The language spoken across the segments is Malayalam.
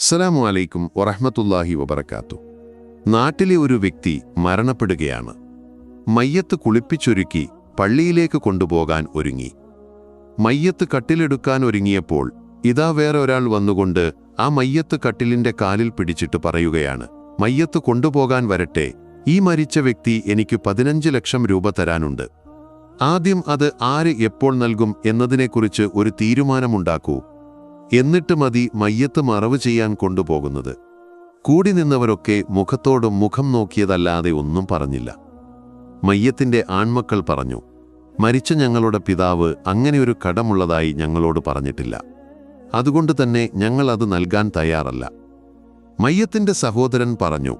അസ്സലാമു അലൈക്കും വറഹ്മത്തുള്ളാഹി വബർക്കാത്തു നാട്ടിലെ ഒരു വ്യക്തി മരണപ്പെടുകയാണ്. മയ്യത്ത് കുളിപ്പിച്ചൊരുക്കി പള്ളിയിലേക്ക് കൊണ്ടുപോകാൻ ഒരുങ്ങി. മയ്യത്ത് കട്ടിലെടുക്കാൻ ഒരുങ്ങിയപ്പോൾ ഇതാ വേറെ ഒരാൾ വന്നുകൊണ്ട് ആ മയ്യത്ത് കട്ടിലിന്റെ കാലിൽ പിടിച്ചിട്ട് പറയുകയാണ് മയ്യത്ത് കൊണ്ടുപോകാൻ വരട്ടെ ഈ മരിച്ച വ്യക്തി എനിക്ക് പതിനഞ്ച് ലക്ഷം രൂപ തരാനുണ്ട്. ആദ്യം അത് ആര് എപ്പോൾ നൽകും എന്നതിനെക്കുറിച്ച് ഒരു തീരുമാനമുണ്ടാക്കൂ. എന്നിട്ട് മതി മയ്യത്ത് മറവ് ചെയ്യാൻ കൊണ്ടുപോകുന്നത്. കൂടി നിന്നവരൊക്കെ മുഖത്തോടും മുഖം നോക്കിയതല്ലാതെ ഒന്നും പറഞ്ഞില്ല. മയ്യത്തിന്റെ ആൺമക്കൾ പറഞ്ഞു മരിച്ച ഞങ്ങളുടെ പിതാവ് അങ്ങനെയൊരു കടമുള്ളതായി ഞങ്ങളോട് പറഞ്ഞിട്ടില്ല. അതുകൊണ്ട് തന്നെ ഞങ്ങൾ അത് നൽകാൻ തയ്യാറല്ല. മയ്യത്തിന്റെ സഹോദരൻ പറഞ്ഞു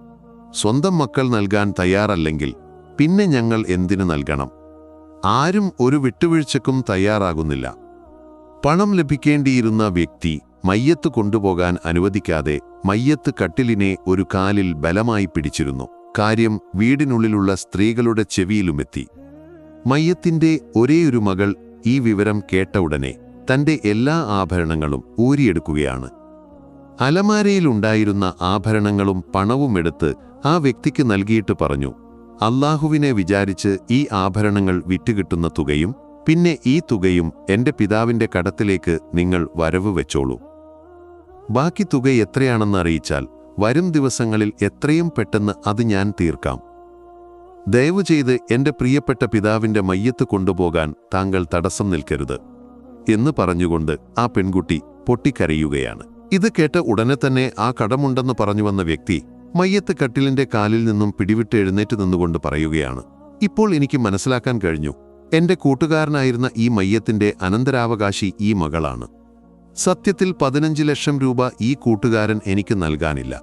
സ്വന്തം മക്കൾ നൽകാൻ തയ്യാറല്ലെങ്കിൽ പിന്നെ ഞങ്ങൾ എന്തിനു നൽകണം? ആരും ഒരു വിട്ടുവീഴ്ചക്കും തയ്യാറാകുന്നില്ല. പണം ലഭിക്കേണ്ടിയിരുന്ന വ്യക്തി മയ്യത്ത് കൊണ്ടുപോകാൻ അനുവദിക്കാതെ മയ്യത്ത് കട്ടിലിനെ ഒരു കാലിൽ ബലമായി പിടിച്ചിരുന്നു. കാര്യം വീടിനുള്ളിലുള്ള സ്ത്രീകളുടെ ചെവിയിലുമെത്തി. മയ്യത്തിന്റെ ഒരേയൊരു മകൾ ഈ വിവരം കേട്ട ഉടനെ തന്റെ എല്ലാ ആഭരണങ്ങളും ഊരിയെടുക്കുകയാണ്. അലമാരയിലുണ്ടായിരുന്ന ആഭരണങ്ങളും പണവും എടുത്ത് ആ വ്യക്തിക്ക് നൽകിയിട്ട് പറഞ്ഞു അള്ളാഹുവിനെ വിചാരിച്ച് ഈ ആഭരണങ്ങൾ വിറ്റുകിട്ടുന്ന തുകയും പിന്നെ ഈ തുകയും എന്റെ പിതാവിന്റെ കടത്തിലേക്ക് നിങ്ങൾ വരവ് വെച്ചോളൂ. ബാക്കി തുക എത്രയാണെന്ന് അറിയിച്ചാൽ വരും ദിവസങ്ങളിൽ എത്രയും പെട്ടെന്ന് അത് ഞാൻ തീർക്കാം. ദയവ് ചെയ്ത് എന്റെ പ്രിയപ്പെട്ട പിതാവിന്റെ മയ്യത്ത് കൊണ്ടുപോകാൻ താങ്കൾ തടസ്സം നിൽക്കരുത് എന്ന് പറഞ്ഞുകൊണ്ട് ആ പെൺകുട്ടി പൊട്ടിക്കരയുകയാണ്. ഇത് കേട്ട ഉടനെ തന്നെ ആ കടമുണ്ടെന്ന് പറഞ്ഞു വന്ന വ്യക്തി മയ്യത്ത് കട്ടിലിന്റെ കാലിൽ നിന്നും പിടിവിട്ട് എഴുന്നേറ്റ് നിന്നുകൊണ്ട് പറയുകയാണ് ഇപ്പോൾ എനിക്ക് മനസ്സിലാക്കാൻ കഴിഞ്ഞു എന്റെ കൂട്ടുകാരനായിരുന്ന ഈ മയ്യത്തിന്റെ അനന്തരാവകാശി ഈ മകളാണ്. സത്യത്തിൽ പതിനഞ്ച് ലക്ഷം രൂപ ഈ കൂട്ടുകാരൻ എനിക്ക് നൽകാനില്ല.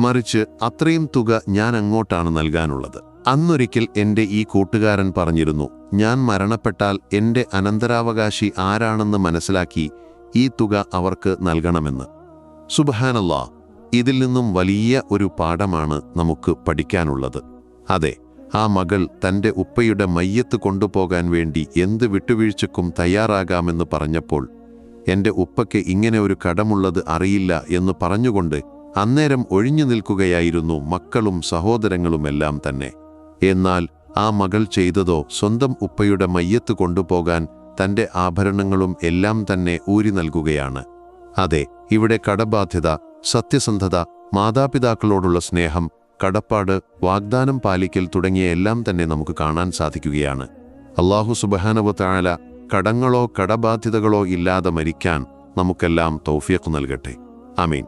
മറിച്ച് അത്രയും തുക ഞാൻ അങ്ങോട്ടാണ് നൽകാനുള്ളത്. അന്നൊരിക്കൽ എന്റെ ഈ കൂട്ടുകാരൻ പറഞ്ഞിരുന്നു ഞാൻ മരണപ്പെട്ടാൽ എന്റെ അനന്തരാവകാശി ആരാണെന്ന് മനസ്സിലാക്കി ഈ തുക അവർക്ക് നൽകണമെന്ന്. സുബഹാനല്ലാ ഇതിൽ നിന്നും വലിയ ഒരു പാഠമാണ് നമുക്ക് പഠിക്കാനുള്ളത്. അതെ ആ മകൾ തന്റെ ഉപ്പയുടെ മയ്യത്ത് കൊണ്ടുപോകാൻ വേണ്ടി എന്ത് വിട്ടുവീഴ്ചക്കും തയ്യാറാകാമെന്ന് പറഞ്ഞപ്പോൾ എന്റെ ഉപ്പയ്ക്ക് ഇങ്ങനെ ഒരു കടമുള്ളത് അറിയില്ല എന്ന് പറഞ്ഞുകൊണ്ട് അന്നേരം ഒഴിഞ്ഞു നിൽക്കുകയായിരുന്നു മക്കളും സഹോദരങ്ങളുമെല്ലാം തന്നെ. എന്നാൽ ആ മകൾ ചെയ്തതോ സ്വന്തം ഉപ്പയുടെ മയ്യത്ത് കൊണ്ടുപോകാൻ തന്റെ ആഭരണങ്ങളും എല്ലാം തന്നെ ഊരി നൽകുകയാണ്. അതെ ഇവിടെ കടബാധ്യത സത്യസന്ധത മാതാപിതാക്കളോടുള്ള സ്നേഹം കടപ്പാട് വാഗ്ദാനം പാലിക്കൽ തുടങ്ങിയ എല്ലാം തന്നെ നമുക്ക് കാണാൻ സാധിക്കുകയാണ്. അള്ളാഹു സുബഹാനവത്തായാല കടങ്ങളോ കടബാധ്യതകളോ ഇല്ലാതെ മരിക്കാൻ നമുക്കെല്ലാം തൗഫീഖ് നൽകട്ടെ. ആമീൻ.